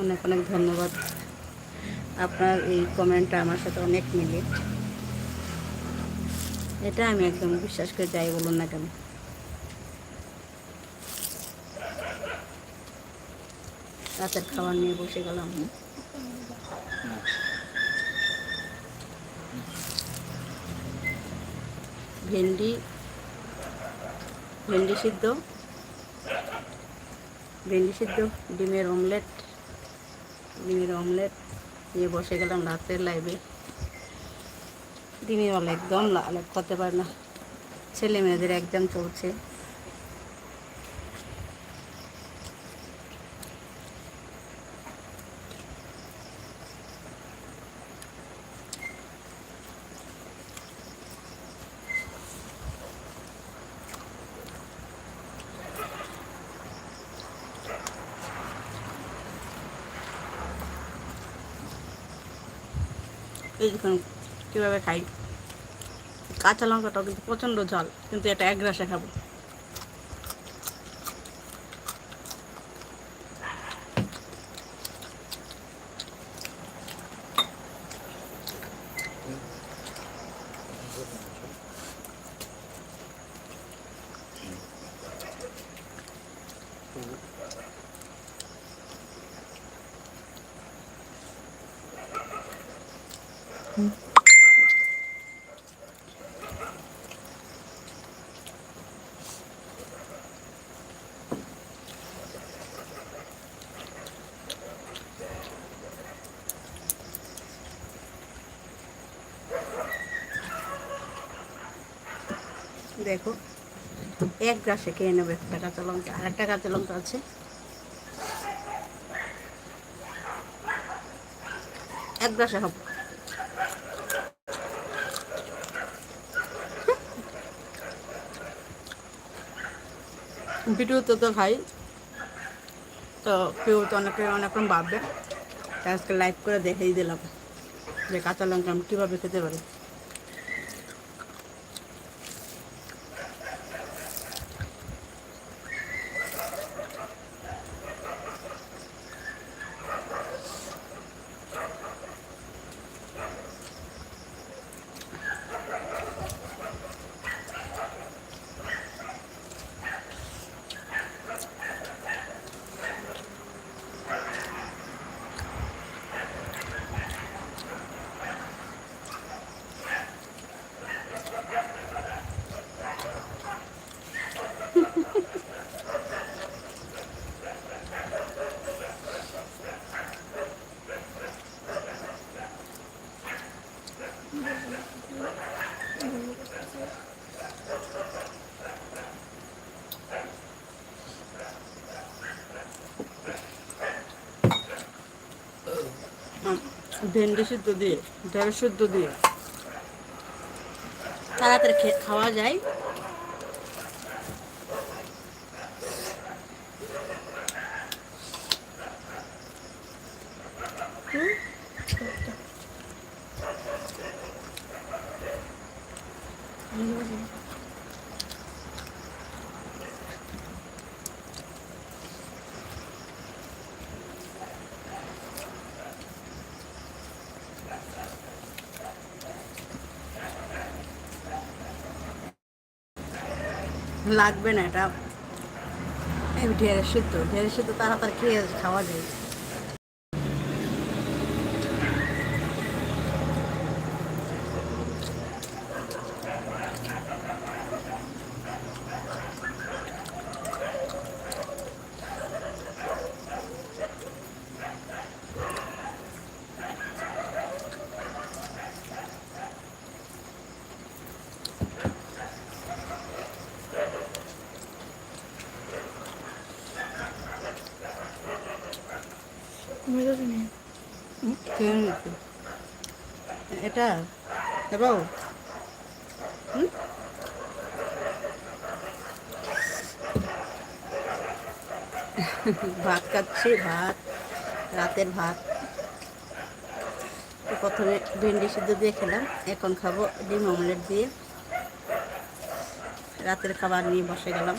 অনেক অনেক ধন্যবাদ। আপনার এই কমেন্টটা আমার সাথে অনেক মিলে। এটা আমি একদম বিশ্বাস করে যাই বলুন না কেন। রাতের খাবার নিয়ে বসে গেলাম। ভেন্ডি ভেন্ডি সিদ্ধ ভেন্ডি সিদ্ধ, ডিমের অমলেট। ডিমের অমলেট। নিয়ে বসে গেলাম রাতের লাইভে ডিমের অমলেট একদম লাল করতে পারে না। ছেলে মেয়েদের একদম চলছে। এই দেখুন কীভাবে খাই। কাঁচা লঙ্কাটাও কিন্তু প্রচণ্ড ঝাল কিন্তু এটা এক গ্রাসে খাব। দেখো, এক গ্রাসে খেয়ে নেবে, একটা কাঁচা লঙ্কা, আর একটা কাঁচা লঙ্কা আছে। এক গ্রাসে হবে। ভিডিওতে তো খাই। তো কেউ তো অনেকে অনেক রকম ভাববে আজকে লাইভ করে দেখেই দিলাম যে কাঁচা লঙ্কা আমি কীভাবে খেতে পারি। ভেন্ডি সিদ্ধ দিয়ে ঢেঁড়স সিদ্ধ দিয়ে। তাড়াতাড়ি খাওয়া যায়। লাগবে না এটা। ঢেঁড়স সিদ্ধ ঢেঁড়স সিদ্ধ তাড়াতাড়ি খেয়ে খাওয়া যায়। এটা? হুম? ভাত খাচ্ছি, ভাত, রাতের ভাত। প্রথমে ভেন্ডি সিদ্ধ দিয়ে খেলাম, এখন খাব ডিম অমলেট দিয়ে। রাতের খাবার নিয়ে বসে গেলাম।